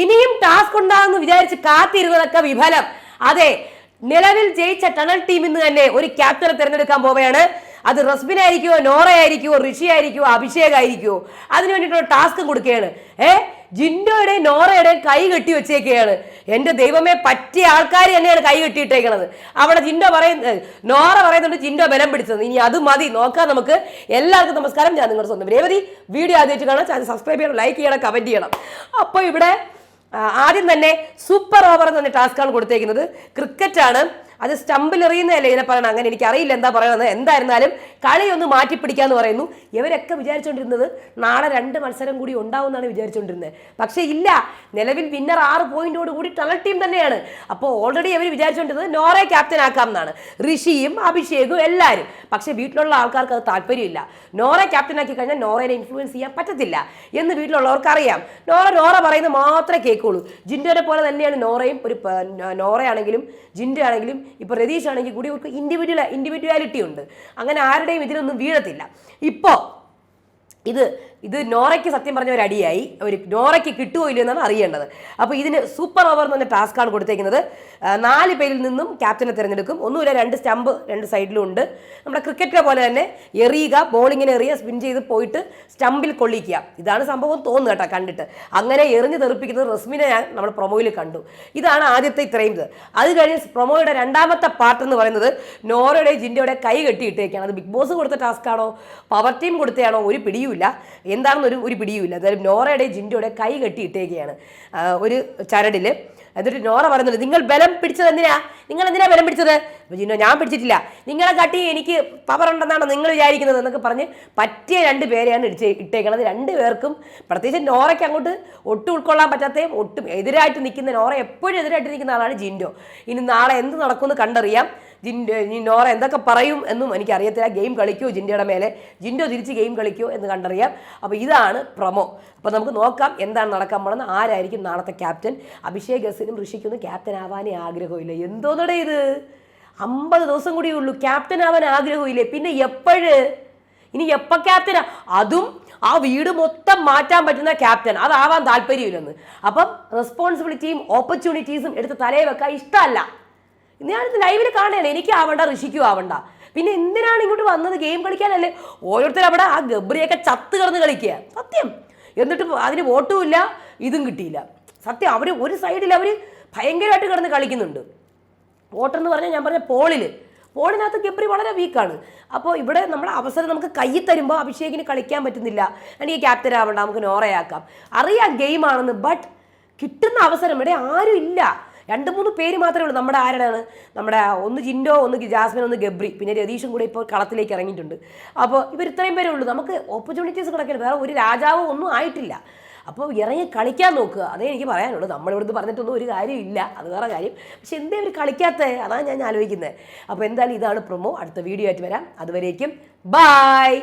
ഇനിയും ടാസ്ക് ഉണ്ടാകുമെന്ന് വിചാരിച്ച് കാത്തിരുന്നതൊക്കെ വിഫലം. അതെ നിലവിൽ ജയിച്ച ടണൽ ടീമിൽ നിന്ന് തന്നെ ഒരു ക്യാപ്റ്റനെ തിരഞ്ഞെടുക്കാൻ പോവുകയാണ്. അത് റസ്ബിൻ ആയിരിക്കുമോ നോറ ആയിരിക്കുമോ ഋഷി ആയിരിക്കുമോ അഭിഷേക് ആയിരിക്കുമോ അതിന് വേണ്ടിയിട്ടുള്ള ടാസ്ക് കൊടുക്കുകയാണ്. ഏ ജിൻഡോയുടെയും നോറയുടെയും കൈ കെട്ടി വെച്ചേക്കുകയാണ്. എന്റെ ദൈവമേ പറ്റിയ ആൾക്കാർ തന്നെയാണ് കൈ കെട്ടിയിട്ടേക്കണത്. അവിടെ ജിൻഡോ പറയുന്നത് നോറ പറയുന്നുണ്ട് ജിൻഡോ ബലം പിടിച്ചത്. ഇനി അത് മതി നോക്കാം നമുക്ക്. എല്ലാവർക്കും നമസ്കാരം. ഞാൻ നിങ്ങളുടെ സ്വന്തം രേവതി. വീഡിയോ ആദ്യമായിട്ട് കാണാം ചാനൽ സബ്സ്ക്രൈബ് ചെയ്യണം ലൈക്ക് ചെയ്യണം കമന്റ് ചെയ്യണം. അപ്പോൾ ഇവിടെ ആദ്യം തന്നെ സൂപ്പർ ഓവർ എന്ന് പറഞ്ഞ ടാസ്ക്കാണ് കൊടുത്തേക്കുന്നത്. ക്രിക്കറ്റ് ആണ്. അത് സ്റ്റമ്പിൽ എറിയുന്നതല്ലേ ഇതിനെ പറയണം അങ്ങനെ എനിക്ക് അറിയില്ല എന്താ പറയണത്. എന്തായിരുന്നാലും കളി ഒന്ന് മാറ്റി പിടിക്കാന്ന് പറയുന്നു. ഇവരൊക്കെ വിചാരിച്ചുകൊണ്ടിരുന്നത് നാളെ രണ്ട് മത്സരം കൂടി ഉണ്ടാവുമെന്നാണ് വിചാരിച്ചുകൊണ്ടിരുന്നത് പക്ഷേ ഇല്ല നിലവിൽ വിന്നർ ആറ് പോയിന്റോട് കൂടി ടണൽ ടീം തന്നെയാണ്. അപ്പോൾ ഓൾറെഡി അവർ വിചാരിച്ചുകൊണ്ടിരുന്നത് നോറെ ക്യാപ്റ്റൻ ആക്കാം എന്നാണ് ഋഷിയും അഭിഷേകും എല്ലാവരും പക്ഷേ വീട്ടിലുള്ള ആൾക്കാർക്ക് അത് താല്പര്യമില്ല. നോറെ ക്യാപ്റ്റൻ ആക്കി കഴിഞ്ഞാൽ നോറയെ ഇൻഫ്ലുവൻസ് ചെയ്യാൻ പറ്റത്തില്ല എന്ന് വീട്ടിലുള്ളവർക്ക് അറിയാം. നോറ നോറ പറയുന്നത് മാത്രമേ കേൾക്കുള്ളൂ. ജിൻഡോനെ പോലെ തന്നെയാണ് നോറയും. ഒരു നോറയാണെങ്കിലും ജിൻഡോ ആണെങ്കിലും ഇപ്പോൾ രതീഷ് ആണെങ്കിൽ കൂടി അവർക്ക് ഇൻഡിവിജ്വൽ ഇൻഡിവിജ്വാലിറ്റി ഉണ്ട്. അങ്ങനെ ആരുടെയും ഇതിനൊന്നും വീഴത്തില്ല. ഇപ്പോൾ ഇത് ഇത് നോറയ്ക്ക് സത്യം പറഞ്ഞ ഒരു അടിയായി. ഒരു നോറയ്ക്ക് കിട്ടുമോ ഇല്ലയോ എന്നാണ് അറിയേണ്ടത്. അപ്പോൾ ഇതിന് സൂപ്പർ ഓവർ എന്ന് പറഞ്ഞ ടാസ്ക്കാണ് കൊടുത്തേക്കുന്നത്. നാല് പേരിൽ നിന്നും ക്യാപ്റ്റനെ തിരഞ്ഞെടുക്കും. ഒന്നുമില്ല രണ്ട് സ്റ്റമ്പ് രണ്ട് സൈഡിലും ഉണ്ട്. നമ്മുടെ ക്രിക്കറ്റിലെ പോലെ തന്നെ എറിയുക ബോളിങ്ങിനെ എറിയുക സ്പിൻ ചെയ്ത് പോയിട്ട് സ്റ്റമ്പിൽ കൊള്ളിക്കുക. ഇതാണ് സംഭവം തോന്നുന്നു കേട്ടോ കണ്ടിട്ട്. അങ്ങനെ എറിഞ്ഞ് തെറിപ്പിക്കുന്നത് റസ്മിനെ ഞാൻ നമ്മൾ പ്രൊമോയിൽ കണ്ടു. ഇതാണ് ആദ്യത്തെ ഇത്രയും ഇത്. അത് കഴിഞ്ഞ് പ്രൊമോയുടെ രണ്ടാമത്തെ പാർട്ട് എന്ന് പറയുന്നത് നോറയുടെ ജിൻഡയുടെ കൈ കെട്ടിയിട്ടേക്കാണ്. അത് ബിഗ് ബോസ് കൊടുത്ത ടാസ്ക്കാണോ പവർ ടീം കൊടുത്തയാണോ? ഒരു പിടിയുമില്ല. എന്താണെന്ന് ഒരു പിടിയുമില്ല. അതായത് നോറയുടെ ജിൻഡിയുടെ കൈ കെട്ടിയിട്ടേക്കുകയാണ് ഒരു ചരടിൽ എന്നിട്ട് നോറ പറയുന്നുണ്ട് നിങ്ങൾ ബലം പിടിച്ചത് എന്തിനാ? നിങ്ങൾ എന്തിനാ ബലം പിടിച്ചത്? ജിൻഡോ ഞാൻ പിടിച്ചിട്ടില്ല. നിങ്ങളെ കാട്ടി എനിക്ക് പവർ ഉണ്ടെന്നാണ് നിങ്ങൾ വിചാരിക്കുന്നത് എന്നൊക്കെ പറഞ്ഞ് പറ്റിയ രണ്ട് പേരെയാണ് ഇടിച്ച് ഇട്ടേക്കുന്നത് രണ്ട് പേർക്കും പ്രത്യേകിച്ച് നോറയ്ക്ക് അങ്ങോട്ട് ഒട്ടും ഉൾക്കൊള്ളാൻ പറ്റാത്തയും ഒട്ടും എതിരായിട്ട് നിൽക്കുന്ന നോറ എപ്പോഴും എതിരായിട്ട് നിൽക്കുന്ന ആളാണ് ജിൻഡോ. ഇനി നാളെ എന്ത് നടക്കുമെന്ന് കണ്ടറിയാം. ജിൻഡോ ഇനി നോറ എന്തൊക്കെ പറയും എന്നും എനിക്കറിയത്തില്ല. ഗെയിം കളിക്കൂ ജിൻഡോയുടെ മേലെ. ജിൻഡോ തിരിച്ച് ഗെയിം കളിക്കൂ എന്ന് കണ്ടറിയാം. അപ്പോൾ ഇതാണ് പ്രൊമോ. അപ്പോൾ നമുക്ക് നോക്കാം എന്താണ് നടക്കാൻ പോകുന്നത്. ആരായിരിക്കും നാളത്തെ ക്യാപ്റ്റൻ? അഭിഷേക് ഗസിനും ഋഷിക്കൊന്നും ക്യാപ്റ്റൻ ആവാനേ ആഗ്രഹമില്ല? എന്തോന്നടേ ഇത്? അമ്പത് ദിവസം കൂടിയേ ഉള്ളൂ. ക്യാപ്റ്റൻ ആവാൻ ആഗ്രഹമില്ലേ? പിന്നെ എപ്പോഴ്? ഇനി എപ്പോൾ ക്യാപ്റ്റൻ അതും ആ വീട് മൊത്തം മാറ്റാൻ പറ്റുന്ന ക്യാപ്റ്റൻ. അതാവാൻ താല്പര്യമില്ലെന്ന്. അപ്പം റെസ്പോൺസിബിലിറ്റിയും ഓപ്പർച്യൂണിറ്റീസും എടുത്ത് തലയിൽ വെക്കാൻ ഇഷ്ടമല്ല. ഞാനിത് ലൈവിൽ കാണുകയാണ് എനിക്ക് ആവണ്ട ഋഷിക്കും ആവണ്ട. പിന്നെ എന്തിനാണ് ഇങ്ങോട്ട് വന്നത്? ഗെയിം കളിക്കാനല്ലേ? ഓരോരുത്തരും അവിടെ ആ ഗബ്രിയൊക്കെ ചത്ത് കിടന്ന് കളിക്കുക. സത്യം. എന്നിട്ട് അതിന് വോട്ടും ഇല്ല ഇതും കിട്ടിയില്ല. സത്യം അവർ ഒരു സൈഡിൽ അവർ ഭയങ്കരമായിട്ട് കിടന്ന് കളിക്കുന്നുണ്ട്. വോട്ടർ എന്ന് പറഞ്ഞാൽ ഞാൻ പറഞ്ഞ പോളിൽ പോളിനകത്ത് ഗബ്രി വളരെ വീക്കാണ് അപ്പോൾ ഇവിടെ നമ്മൾ അവസരം നമുക്ക് കൈ തരുമ്പോൾ അഭിഷേകിന് കളിക്കാൻ പറ്റുന്നില്ല. എനിക്ക് ക്യാപ്റ്റൻ ആവണ്ട നമുക്ക് നോറയാക്കാം. അറിയാം ഗെയിമാണെന്ന് ബട്ട് കിട്ടുന്ന അവസരം ഇവിടെ ആരും ഇല്ല. രണ്ട് മൂന്ന് പേര് മാത്രമേ ഉള്ളൂ. നമ്മുടെ ആരുടെയാണ് നമ്മുടെ ഒന്ന് ജിൻഡോ ഒന്ന് ജാസ്മിൻ ഒന്ന് ഗബ്രി. പിന്നെ രതീഷും കൂടെ ഇപ്പോൾ കളത്തിലേക്ക് ഇറങ്ങിയിട്ടുണ്ട്. അപ്പോൾ ഇവർ ഇത്രയും പേരേ ഉള്ളൂ. നമുക്ക് ഓപ്പർച്യൂണിറ്റീസ് കിടക്കില്ല വേറെ ഒരു രാജാവോ ഒന്നും ആയിട്ടില്ല. അപ്പോൾ ഇറങ്ങി കളിക്കാൻ നോക്കുക. അതേ എനിക്ക് പറയാനുള്ളൂ. നമ്മളിവിടുന്ന് പറഞ്ഞിട്ടൊന്നും ഒരു കാര്യമില്ല. അത് വേറെ കാര്യം. പക്ഷെ എന്തേ ഇവർ കളിക്കാത്തത് അതാണ് ഞാൻ ആലോചിക്കുന്നത്. അപ്പോൾ എന്തായാലും ഇതാണ് പ്രൊമോ അടുത്ത വീഡിയോ ആയിട്ട് വരാം. അതുവരേക്കും ബായ്